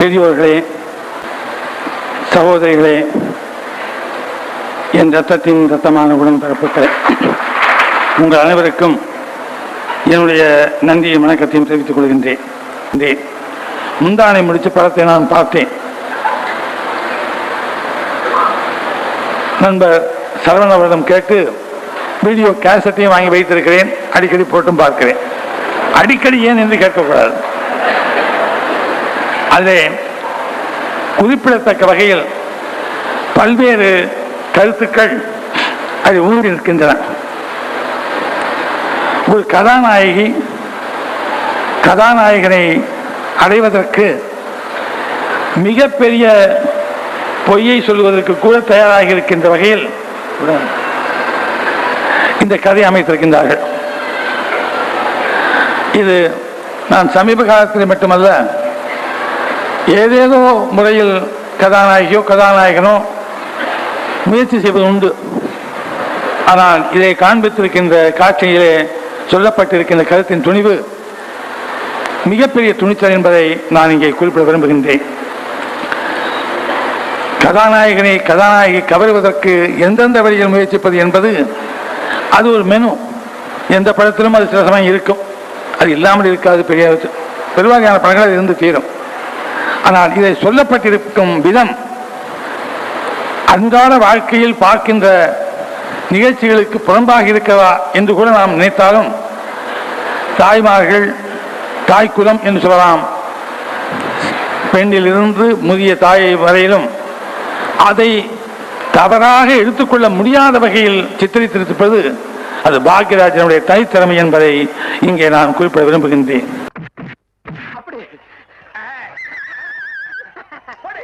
பெரியோர்களே சகோதரிகளே என் ரத்தத்தின் ரத்தமான உடன்பிறப்புகளே உங்கள் அனைவருக்கும் என்னுடைய நன்றியும் வணக்கத்தையும் தெரிவித்துக் கொள்கின்றேன். முந்தானை முடிச்ச படத்தை நான் பார்த்தேன். நண்பர் சரவண அவரிடம் கேட்டு வீடியோ கேசட்டையும் வாங்கி வைத்திருக்கிறேன். அடிக்கடி போட்டும் பார்க்கிறேன். அடிக்கடி ஏன் என்று கேட்கக்கூடாது. அதிலே குறிப்பிடத்தக்க வகையில் பல்வேறு கருத்துக்கள் அது ஊறி நிற்கின்றன ஒரு கதாநாயகி கதாநாயகனை அடைவதற்கு மிகப்பெரிய பொய்யை சொல்வதற்கு கூட தயாராக இருக்கின்ற வகையில் இந்த கதை அமைத்திருக்கின்றார்கள். இது நான் சமீப காலத்தில் மட்டுமல்ல ஏதேதோ முறையில் கதாநாயகியோ கதாநாயகனோ முயற்சி செய்வது உண்டு. ஆனால் இதை காண்பித்திருக்கின்ற காட்சியிலே சொல்லப்பட்டிருக்கின்ற கருத்தின் துணிவு மிகப்பெரிய துணிச்சல் என்பதை நான் இங்கே குறிப்பிட விரும்புகின்றேன். கதாநாயகனை கதாநாயகி கவருவதற்கு எந்தெந்த வழியில் முயற்சிப்பது என்பது அது ஒரு மெனு எந்த படத்திலும் அது சில சமயம் இருக்கும். அது இல்லாமல் இருக்காது பெரிய பெருவாரியான படங்கள் அது இருந்து தீரும். ஆனால் இதை சொல்லப்பட்டிருக்கும் விதம் அன்றாட வாழ்க்கையில் பார்க்கின்ற நிகழ்ச்சிகளுக்கு புறம்பாக இருக்கிறதா என்று கூட நாம் நினைத்தாலும் தாய்மார்கள் தாய்க்குலம் என்று சொல்லலாம். பெண்ணிலிருந்து முதிய தாயை வரையிலும் அதை தவறாக எடுத்துக்கொள்ள முடியாத வகையில் சித்தரித்திருப்பது அது பாக்யராஜனுடைய தனித்திறமை என்பதை இங்கே நான் குறிப்பிட விரும்புகின்றேன். போடு.